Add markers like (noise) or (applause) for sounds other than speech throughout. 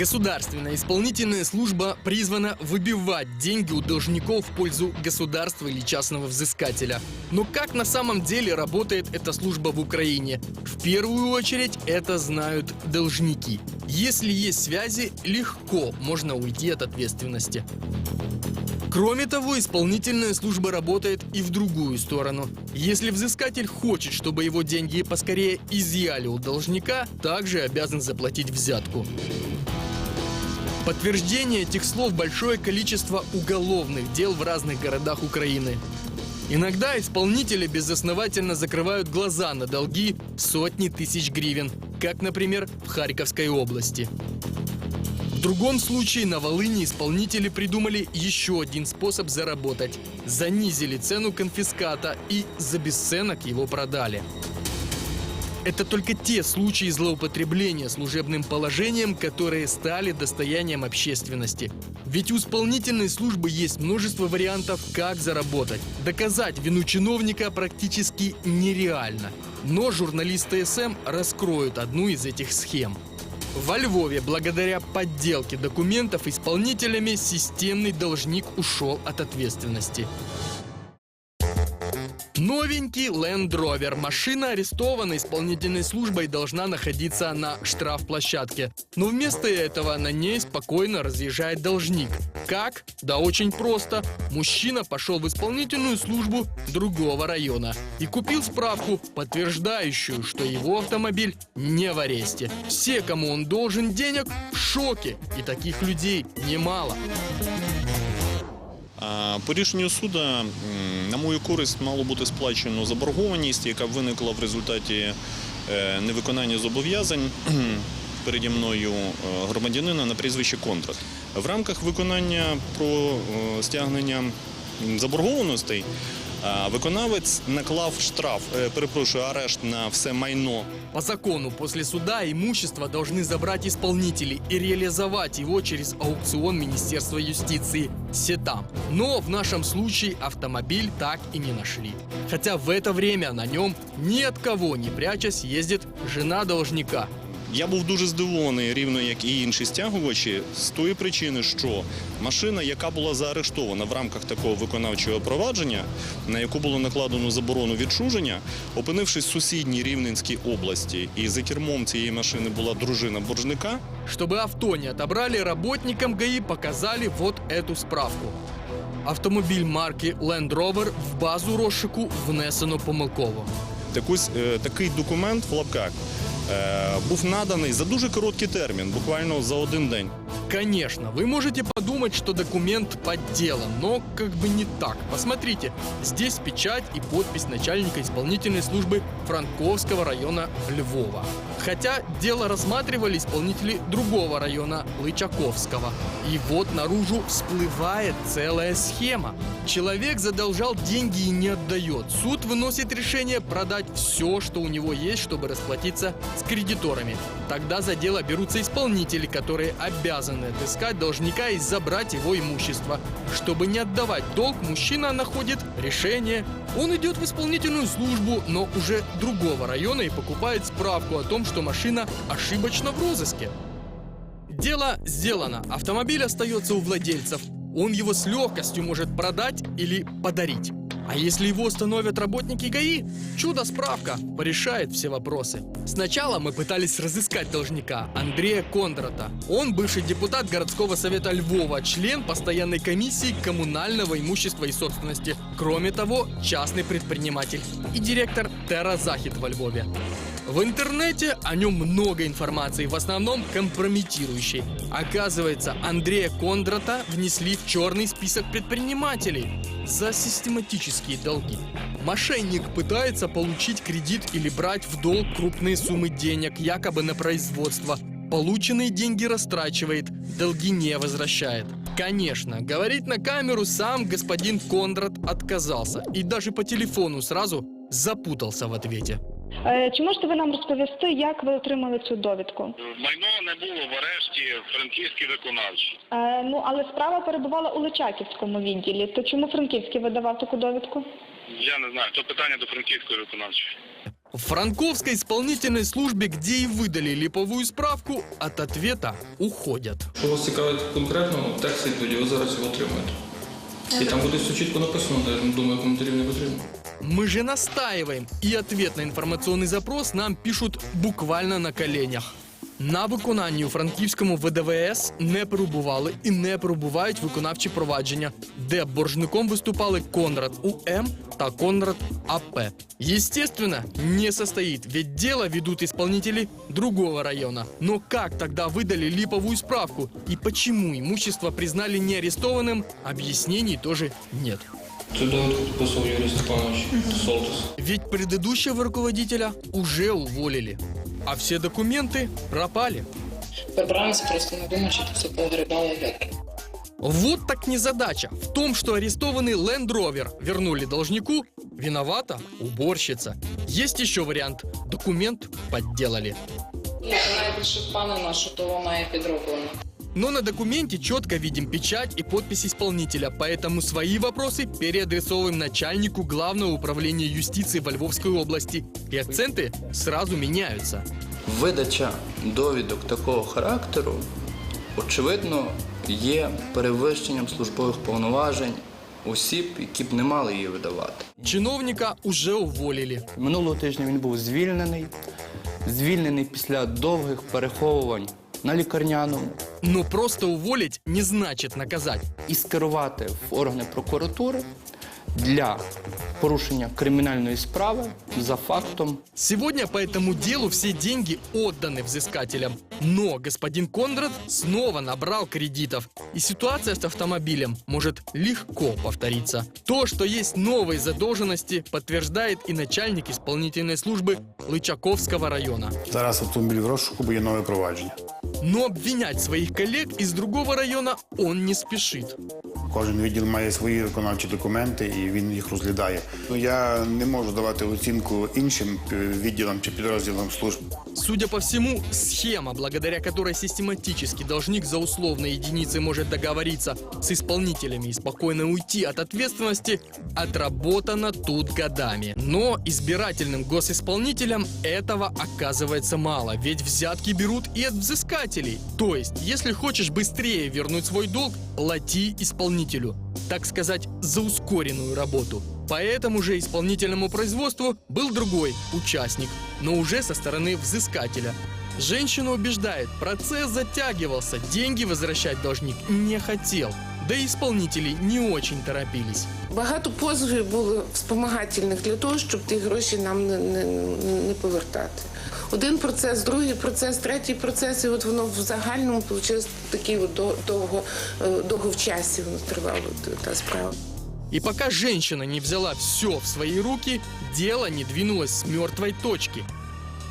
Государственная исполнительная служба призвана выбивать деньги у должников в пользу государства или частного взыскателя. Но как на самом деле работает эта служба в Украине? В первую очередь это знают должники. Если есть связи, легко можно уйти от ответственности. Кроме того, исполнительная служба работает и в другую сторону. Если взыскатель хочет, чтобы его деньги поскорее изъяли у должника, также обязан заплатить взятку. Подтверждение этих слов большое количество уголовных дел в разных городах Украины. Иногда исполнители безосновательно закрывают глаза на долги в сотни тысяч гривен, как, например, в Харьковской области. В другом случае на Волыне исполнители придумали еще один способ заработать. Занизили цену конфиската и за бесценок его продали. Это только те случаи злоупотребления служебным положением, которые стали достоянием общественности. Ведь у исполнительной службы есть множество вариантов, как заработать. Доказать вину чиновника практически нереально. Но журналисты СМ раскроют одну из этих схем. Во Львове благодаря подделке документов исполнителями системный должник ушел от ответственности. Новенький Land Rover. Машина арестована исполнительной службой должна находиться на штрафплощадке. Но вместо этого на ней спокойно разъезжает должник. Как? Да очень просто. Мужчина пошел в исполнительную службу другого района и купил справку, подтверждающую, что его автомобиль не в аресте. Все, кому он должен денег, в шоке. И таких людей немало. А, По рішенню суду, на мою користь, мало бути сплачено заборгованість, яка виникла в результаті е, невиконання зобов'язань (clears throat) переді мною е, громадянина на прізвище Контрат. В рамках виконання про е, стягнення заборгованостей виконавець наклав штраф, перепрошую, арешт на все майно По закону, после суда имущество должны забрать исполнители и реализовать его через аукцион Министерства юстиции Сетам. Но в нашем случае автомобиль так и не нашли. Хотя в это время на нем ни от кого не прячась ездит жена должника. Я був дуже здивований, рівно як і інші стягувачі, з тої причини, що машина, яка була заарештована в рамках такого виконавчого провадження, на яку було накладено заборону відчуження, опинившись в сусідній Рівненській області, і за кермом цієї машини була дружина боржника, Чтобы авто не отобрали, работникам ГАИ показали вот эту справку. Автомобиль марки Land Rover в базу розшику внесено помилково. так ось е, такий документ в лапках був наданий за дуже короткий термін, буквально за один день. Конечно, вы можете подумать, что документ подделан, но как бы не так. Посмотрите, здесь печать и подпись начальника исполнительной службы Франковского района Львова. Хотя дело рассматривали исполнители другого района Лычаковского. И вот наружу всплывает целая схема. Человек задолжал деньги и не отдает. Суд выносит решение продать все, что у него есть, чтобы расплатиться с кредиторами. Тогда за дело берутся исполнители, которые обязаны отыскать должника и забрать его имущество. Чтобы не отдавать долг, мужчина находит решение. Он идет в исполнительную службу, но уже другого района и покупает справку о том, что машина ошибочно в розыске. Дело сделано. Автомобиль остается у владельцев. Он его с легкостью может продать или подарить. А если его установят работники ГАИ, чудо-справка порешает все вопросы. Сначала мы пытались разыскать должника Андрея Кондрата. Он бывший депутат городского совета Львова, член постоянной комиссии коммунального имущества и собственности. Кроме того, частный предприниматель и директор Терра Захид во Львове. В интернете о нем много информации, в основном компрометирующей. Оказывается, Андрея Кондрата внесли в черный список предпринимателей за систематические долги. Мошенник пытается получить кредит или брать в долг крупные суммы денег, якобы на производство. Полученные деньги растрачивает, долги не возвращает. Конечно, говорить на камеру сам господин Кондрат отказался и даже по телефону сразу запутался в ответе. Е, Чи можете ви нам розповісти, як ви отримали цю довідку? Майно не було в арешті франківській виконавчій. Е, ну але справа перебувала у Личаківському відділі. То чому Франківський видавав таку довідку? Я не знаю, то питання до франківської виконавчої. В Франковской исполнительной службе, где и выдали липовую справку, от ответа уходят. Що вас цікавить конкретно, текст відповіді ви зараз його отримаєте. І там буде все чітко написано, я думаю, коментарів не потрібно. Мы же настаиваем, и ответ на информационный запрос нам пишут буквально на коленях. На виконанні у франківському ВДВС не перебували і не перебувають виконавчі провадження, де боржником виступали Конрад УМ та Конрад АП. Естественно, не состоит, ведь дело ведут исполнители другого района. Но как тогда выдали липовую справку и почему имущество признали не арестованным, объяснений тоже нет. Це довідку підписував Юрій Степанович Солтис. Ведь предыдущего руководителя уже уволили, а все документы пропали. Прибираємося просто не думати, що це все погребало як. Вот так незадача. В том, что арестованный Land Rover вернули должнику, виновата уборщица. Есть еще вариант. Документ подделали. Я найбільше впевнена, що то вона і підроблена. Но на документе четко видим печать и подпись исполнителя, поэтому свои вопросы переадресовываем начальнику Главного управления юстиции во Львовской области. И акценты сразу меняются. Видача довідок такого характеру, очевидно, є перевищенням службових повноважень осіб, які б не мали її видавати. Чиновника уже уволили. Минулого тижня він був звільнений, звільнений після довгих переховувань на лікарняному Но просто уволить не значит наказать. і скерувати в органи прокуратури для порушення кримінальної справи за фактом Сегодня по этому делу все деньги отданы взыскателям. Но господин Кондрат снова набрал кредитов. И ситуация с автомобилем может легко повториться. То, что есть новые задолженности, подтверждает и начальник исполнительной службы Лычаковского района. Зараз автомобіль в розшуку, бо є нове провадження. Но обвинять своих коллег из другого района он не спешит. Кожен відділ має свої виконавчі документи і він їх розглядає. Ну, Я не можу давати оцінку іншим е, відділам чи підрозділам служб. Судя по всему, схема, благодаря которой систематически должник за условные единицы может договориться с исполнителями и спокойно уйти от ответственности, отработана тут годами. Но избирательным госисполнителям этого оказывается мало, ведь взятки берут и от взыскателей. То есть, если хочешь быстрее вернуть свой долг, плати исполнителю. Так сказать, за ускоренную работу. По этому же исполнительному производству был другой участник, но уже со стороны взыскателя. Женщина убеждает, процесс затягивался, деньги возвращать должник не хотел. Да и исполнители не очень торопились. Багато позовів було спомагательних для того, щоб ті гроші нам не, не, не повертати. Один процес, другий процес, третій процес, і от воно в загальному вийшло такий от довго, е, довго в часі воно тривало та справа. И пока женщина не взяла все в свои руки, дело не двинулось с мертвой точки.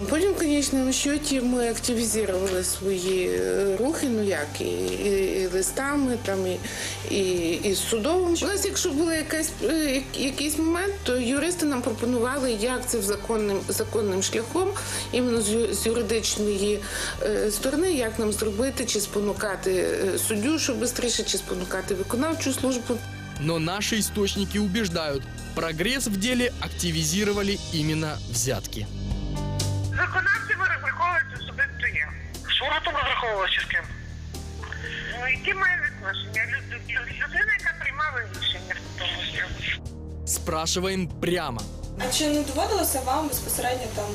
Потім, в конечному счеті, ми активізували свої е, рухи, ну як, і, і, і листами, там, і, і, і судовим. У нас, якщо був якась, е, якийсь момент, то юристи нам пропонували, як це в законним, законним шляхом, іменно з, юридичної е, сторони, як нам зробити, чи спонукати суддю, щоб швидше, чи спонукати виконавчу службу. Но наши источники убеждают, прогресс в деле активизировали именно взятки. Виконавці враховують особисто я. Що ви там розраховувалися з ким? Ну, які має відношення? Люд- люд- Людина, яка приймала рішення в тому всьому. Спрашиваем прямо. А чи не доводилося вам безпосередньо там,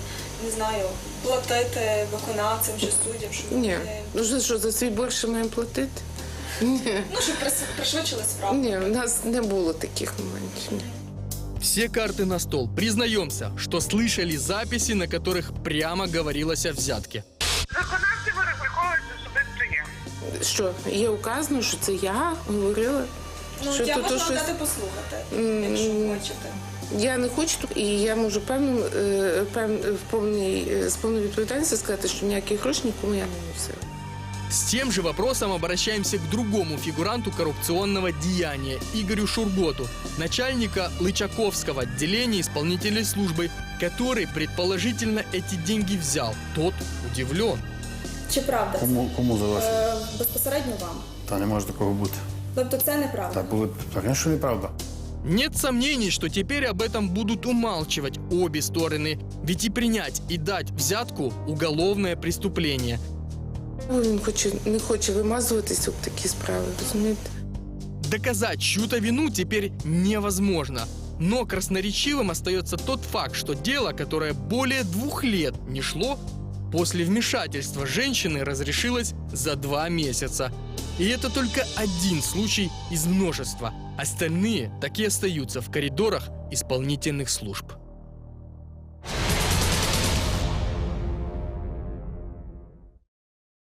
не знаю, платити виконавцям чи суддям, щоб Ні, ну що, що за свій борг ще маємо платити? Ні. ну щоб прис- пришвидшили справу? Ні, у нас не було таких моментів. Ні. Все карты на стол. Признаемся, что слышали записи, на которых прямо говорилось о взятке. Виконавці враховують особисто я. Що, є указано, що це я говорила? Ну, що я то- то можу щось- дати послухати, М, якщо хочете. Я не хочу, і я можу певним, е, пев- в повній, е, з повною відповідальністю сказати, що ніяких грошей нікому я не носила. С тем же вопросом обращаемся к другому фигуранту коррупционного деяния Игорю Шурготу, начальника Лычаковского отделения исполнительной службы, который предположительно эти деньги взял. Тот удивлен. Чи правда? Кому, кому залежить? Е, безпосередньо вам. Та не може такого бути. Тобто це неправда. Та було, звісно, неправда. Нет сомнений, что теперь об этом будут умалчивать обе стороны, ведь и принять, и дать взятку – уголовное преступление. Він хоче, не хоче вимазуватися в такі справи, розумієте? Доказать чью-то вину теперь невозможно. Но красноречивым остается тот факт, что дело, которое более двух лет не шло, после вмешательства женщины разрешилось за два месяца. И это только один случай из множества. Остальные так и остаются в коридорах исполнительных служб.